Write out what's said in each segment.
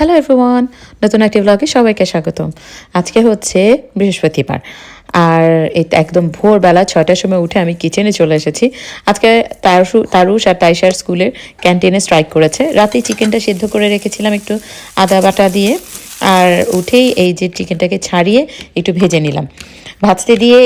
Hello everyone নতুন একটি ব্লগে সবাইকে স্বাগতম। আজকে হচ্ছে বৃহস্পতিবার। আর একদম ভোরবেলা ছয়টার সময় উঠে আমি কিচেনে চলে এসেছি। আজকে তারসু তারুষ আর তাইশার স্কুলের ক্যান্টিনে স্ট্রাইক করেছে। রাতে চিকেনটা সিদ্ধ করে রেখেছিলাম একটু আদা বাটা দিয়ে। আর উঠেই এই যে চিকেনটাকে ছাড়িয়ে একটু ভেজে নিলাম। ভাজতে দিয়ে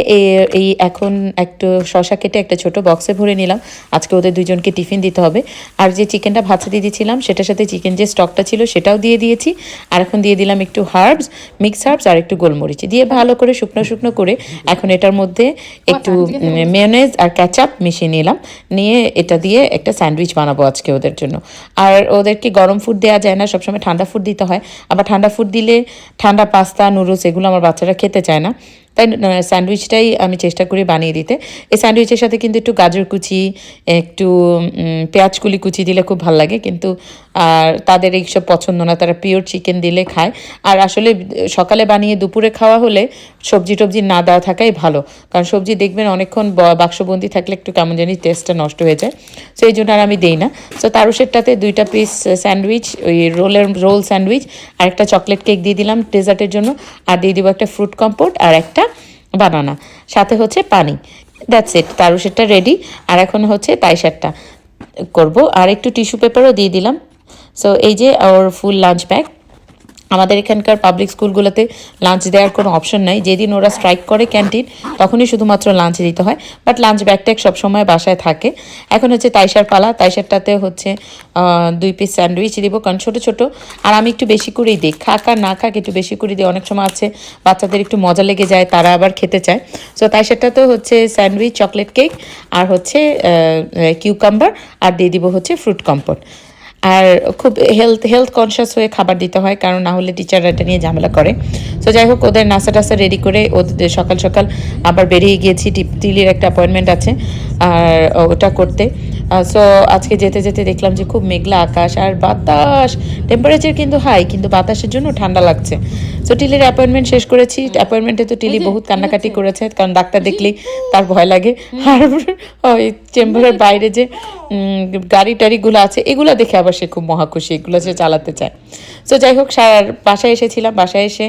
এই এখন একটু শশা কেটে একটা ছোট বক্সে ভরে নিলাম। আজকে ওদের দুজনকে টিফিন দিতে হবে। আর যে চিকেনটা ভাজতে দিয়েছিলাম সেটার সাথে চিকেন যে স্টকটা ছিল সেটাও দিয়ে দিয়েছি। আর এখন দিয়ে দিলাম একটু হার্বস মিক্স হার্বস আর একটু গোলমরিচ। দিয়ে ভালো করে শুকনো শুকনো করে এখন এটার মধ্যে একটু মেয়নেজ আর ক্যাচাপ মিশিয়ে নিলাম। নিয়ে এটা দিয়ে একটা স্যান্ডউইচ বানাবো আজকে ওদের জন্য। আর ওদেরকে গরম ফুড দেওয়া যায় না সবসময় ঠান্ডা ফুড দিতে হয়। আবার ঠান্ডা ফুড দিলে ঠান্ডা পাস্তা নুডলস এগুলো আমার বাচ্চারা খেতে চায় না। তাই স্যান্ডউইচটাই আমি চেষ্টা করি বানিয়ে দিতে। এই স্যান্ডউইচের সাথে কিন্তু একটু গাজর কুচি, একটু পেঁয়াজ কুলি কুচি দিলে খুব ভালো লাগে। কিন্তু, আর তাদের এইসব পছন্দ না, তারা পিওর চিকেন দিলে খায়। আর আসলে, সকালে বানিয়ে দুপুরে খাওয়া হলে সবজি টবজি না দেওয়া থাকাই ভালো। কারণ সবজি দেখবেন অনেকক্ষণ বাক্সবন্দি থাকলে একটু কেমন জানি টেস্টটা নষ্ট হয়ে যায়। সো এই জন্য আর আমি দিই না। সো তারুষেরটাতে দুইটা পিস স্যান্ডউইচ, ওই রোলের, রোল স্যান্ডউইচ আর একটা চকলেট কেক দিয়ে দিলাম ডেজার্টের জন্য। আর দিয়ে দিব একটা ফ্রুট কম্পোট আর একটা বানানা। সাথে হচ্ছে পানি। দ্যাটস ইট তারুষেরটা রেডি আর এখন হচ্ছে তাই তাইশারটা করব। আর একটু টিস্যু পেপারও দিয়ে দিলাম। সো এই যে ওর ফুল লাঞ্চ ব্যাগ আমাদের এখানকার পাবলিক স্কুলগুলোতে লাঞ্চ দেওয়ার কোনো অপশন নাই। যেদিন ওরা স্ট্রাইক করে ক্যান্টিন তখনই শুধুমাত্র লাঞ্চ দিতে হয়। বাট লাঞ্চ ব্যাগট্যাগ সবসময় বাসায় থাকে। এখন হচ্ছে তাইশার পালা। তাইশারটাতে হচ্ছে দুই পিস স্যান্ডউইচ দিব। কারণ ছোটো ছোটো। আর আমি একটু বেশি করেই দিই। খাক আর না খাক একটু বেশি করে দিই। অনেক সময় আছে, বাচ্চাদের একটু মজা লেগে যায়, তারা আবার খেতে চায়। সো তাইশারটাতেও হচ্ছে স্যান্ডউইচ চকলেট কেক আর হচ্ছে কিউকাম্বার আর দিয়ে দিব হচ্ছে ফ্রুট কম্পোট আর খুব হেলথ হেলথ কনসিয়াস হয়ে খাবার দিতে হয়, কারণ না হলে টিচাররা এটা নিয়ে ঝামেলা করে। সো যাই হোক, ওদের নাস্তা টাসা রেডি করে ওদের সকাল সকাল আবার বেরিয়ে গিয়েছি টিলির একটা অ্যাপয়েন্টমেন্ট আছে, আর ওটা করতে। সো আজকে যেতে যেতে দেখলাম যে খুব মেঘলা আকাশ আর বাতাস। টেম্পারেচার কিন্তু হাই কিন্তু বাতাসের জন্য ঠান্ডা লাগছে। সো টিলির অ্যাপয়েন্টমেন্ট শেষ করেছি। অ্যাপয়েন্টমেন্টে তো টিলি বহুত কান্নাকাটি করেছে কারণ ডাক্তার দেখলেই তার ভয় লাগে। আর ওই চেম্বারের বাইরে যে গাড়ি টাড়িগুলো আছে এগুলো দেখে আবার সে খুব মহাখুশি এগুলো সে চালাতে চায়। সো যাই হোক সার বাসায় এসেছিলাম বাসায় এসে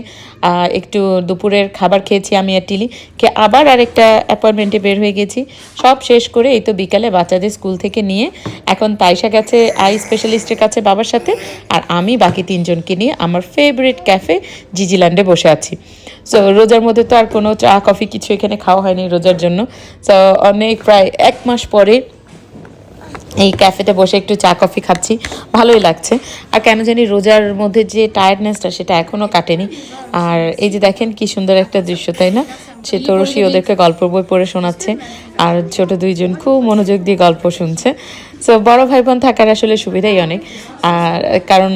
একটু দুপুরের খাবার খেয়েছি আমি আর টিলি খেয়ে আবার আরেকটা অ্যাপয়েন্টমেন্টে বের হয়ে গেছি। সব শেষ করে এই তো বিকালে বাচ্চাদের স্কুল থেকে নিয়ে এখন তাইশা গেছে আই স্পেশালিস্টের কাছে বাবার সাথে আর আমি বাকি তিনজনকে নিয়ে আমার ফেভারিট ক্যাফে জিজিল্যান্ডে বসে আছি। সো রোজার মধ্যে তো আর কোনো চা, কফি কিছু এখানে খাওয়া হয়নি রোজার জন্য। সো অনেক প্রায় এক মাস পরে এই ক্যাফেতে বসে একটু চা, কফি খাচ্ছি। ভালোই লাগছে। আর কেন জানি রোজার মধ্যে যে টায়ার্ডনেসটা সেটা এখনও কাটেনি। আর এই যে দেখেন কি সুন্দর একটা দৃশ্য, তাই না? সে তরসি ওদেরকে গল্প বই পড়ে শোনাচ্ছে আর ছোট দুইজন খুব মনোযোগ দিয়ে গল্প শুনছে। সো বড় ভাই বোন থাকার আসলে সুবিধাই অনেক। আর কারণ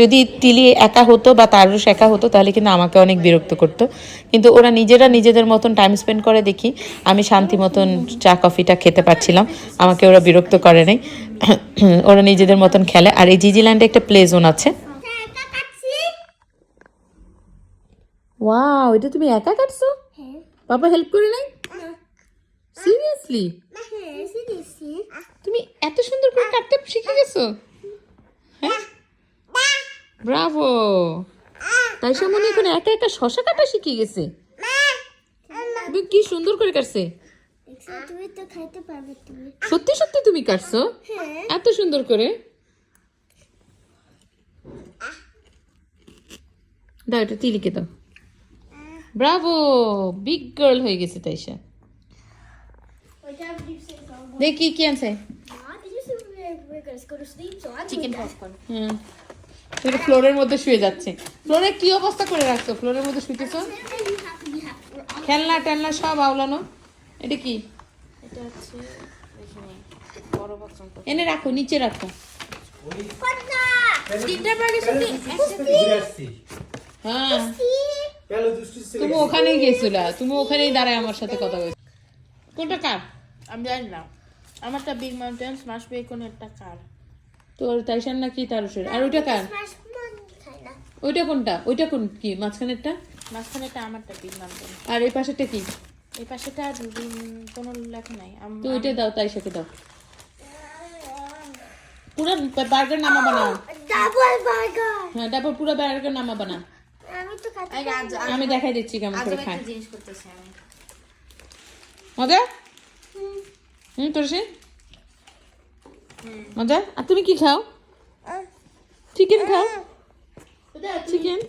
যদি তিলি একা হতো বা তারুষ একা হতো তাহলে কিন্তু আমাকে অনেক বিরক্ত করতো। কিন্তু ওরা নিজেরা নিজেদের মতন টাইম স্পেন্ড করে দেখি। আমি শান্তি মতন চা কফিটা খেতে পারছিলাম। আমাকে ওরা বিরক্ত করে নাই। ওরা নিজেদের মতন খেলে। আর এই জিজিল্যান্ডে একটা প্লে জোন আছে। ওয়াও এটা তুমি একা কাটছো? বাবা হেল্প করে নাই? সিরিয়াসলি তুমি এত সুন্দর করে কাটতে শিখে গেছো? হ্যাঁ? ব্রাভো তাই মনে এখন একা একা শশা কাটা শিখে গেছে। তুমি কি সুন্দর করে কাটছে? তুমি তো খাইতে পারবে তুমি। সত্যি সত্যি তুমি কাটছো? এত সুন্দর করে? দাও এটা তিলিকে দাও। ব্রাভো বিগ গার্ল হয়ে গেছে তাইশা। দেখি কি আনছে। তুমি ফ্লোরের মধ্যে শুয়ে যাচ্ছে। ফ্লোরে কি অবস্থা করে রাখছো? ফ্লোরের মধ্যে all খেলনা টেলনা সব আওলানো। এটা কি? এটা হচ্ছে এখানে বড় বক্স এনে রাখো নিচে রাখো। হ্যাঁ। তুমি ওখানেই গেছিলা তুমি ওখানেই দাঁড়ায় আমার সাথে কথা বলছো। কোনটা কার? আমি জানি না। আমারটা বিগ মাউন্টেন স্মাশ বেকন একটা কার। তোর তাইশান নাকি তারুষের আর ওইটা কার? ওইটা কোনটা? ওইটা কোন কি? মাঝখানেরটা? মাঝখানেটা আমারটা বিগ মাউন্টেন আর এই পাশেরটা কি? এই পাশেটা কোনো লেখা নাই। আম- তো ওইটা দাও তাইশাকে দাও। পুরো বার্গার নামা বানাও। ডাবল বার্গার হ্যাঁ তারপর পুরো বার্গার নামাবো না আমি দেখাই দিচ্ছি কেমন করে একটা খায়। জিনিস করতেছি আমি। মজা? হুম। তোর সে মজা? আর তুমি কি খাও? চিকেন খাও? চিকেন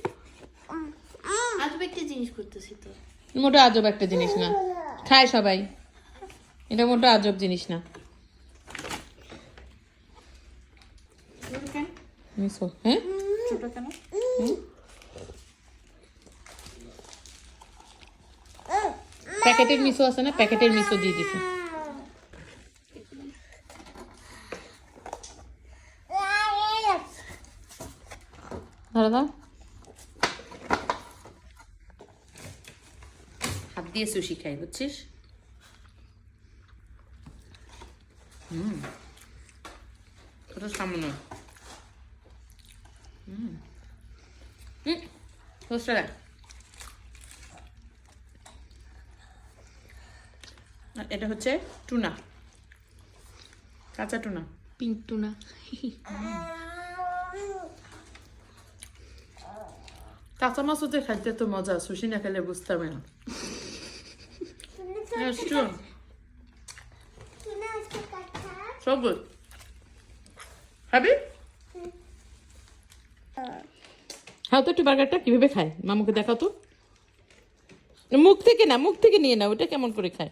আজ একটা জিনিস করতেছি তো। মোটা আজব একটা জিনিস না। খায় সবাই। এটা মোটা আজব জিনিস না। হ্যাঁ? ছোট কেন? প্যাকেটের মিশো আছে না? প্যাকেটের মিশো দিয়ে দিছে। হাত দিয়ে সুশি খাই, বুঝছিস? হুম। কত সামনে। হুম। হুম। আর এটা হচ্ছে টুনা। কাঁচা টুনা। পিঙ্ক টুনা কাঁচা মাছ হতে খাইতে তো মজা সুশি না খেলে বুঝতে হবে না। good. খাবি? খাও তো একটু বার্গারটা কীভাবে খায়? মামুকে দেখাও তো। মুখ থেকে না মুখ থেকে নিয়ে না ওটা কেমন করে খায়?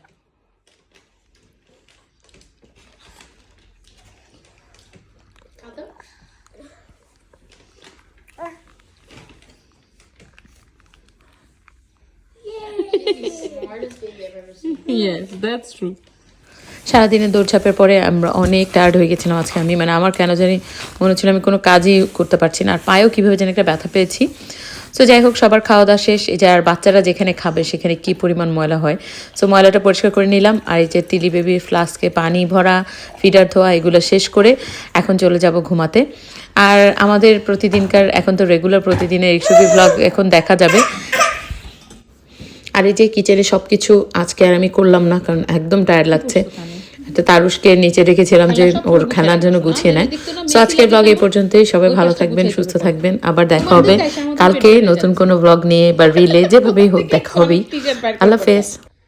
ইয়েস দ্যাটস ট্রু সারাদিনের দৌড়ঝাঁপের পরে আমরা অনেক টায়ার্ড হয়ে গেছিলাম আজকে আমি। মানে আমার কেন জানি মনে হচ্ছিল আমি কোনো কাজই করতে পারছি না। আর পায়েও কীভাবে যেন একটা ব্যথা পেয়েছি। সো যাই হোক সবার খাওয়া দাওয়া শেষ। এই যে আর বাচ্চারা যেখানে খাবে সেখানে কি পরিমাণ ময়লা হয়? সো ময়লাটা পরিষ্কার করে নিলাম। আর এই যে তিলি বেবির ফ্লাস্কে পানি ভরা ফিডার ধোয়া এগুলো শেষ করে এখন চলে যাব ঘুমাতে। আর আমাদের প্রতিদিনকার এখন তো রেগুলার প্রতিদিনের এইসবই ব্লগ এখন দেখা যাবে। আর এই যে কিচেনে সব কিছু আজকে আর আমি করলাম না কারণ একদম টায়ার লাগছে। তো তারুষকে নিচে রেখেছিলাম যে ওর খেলার জন্য গুছিয়ে নেয়। সো আজকের ব্লগ এই পর্যন্তই। সবাই ভালো থাকবেন সুস্থ থাকবেন। আবার দেখা হবে। কালকে নতুন কোনো ব্লগ নিয়ে বা রিলে যেভাবেই হোক দেখা হবেই। আল্লাহ হাফেজ।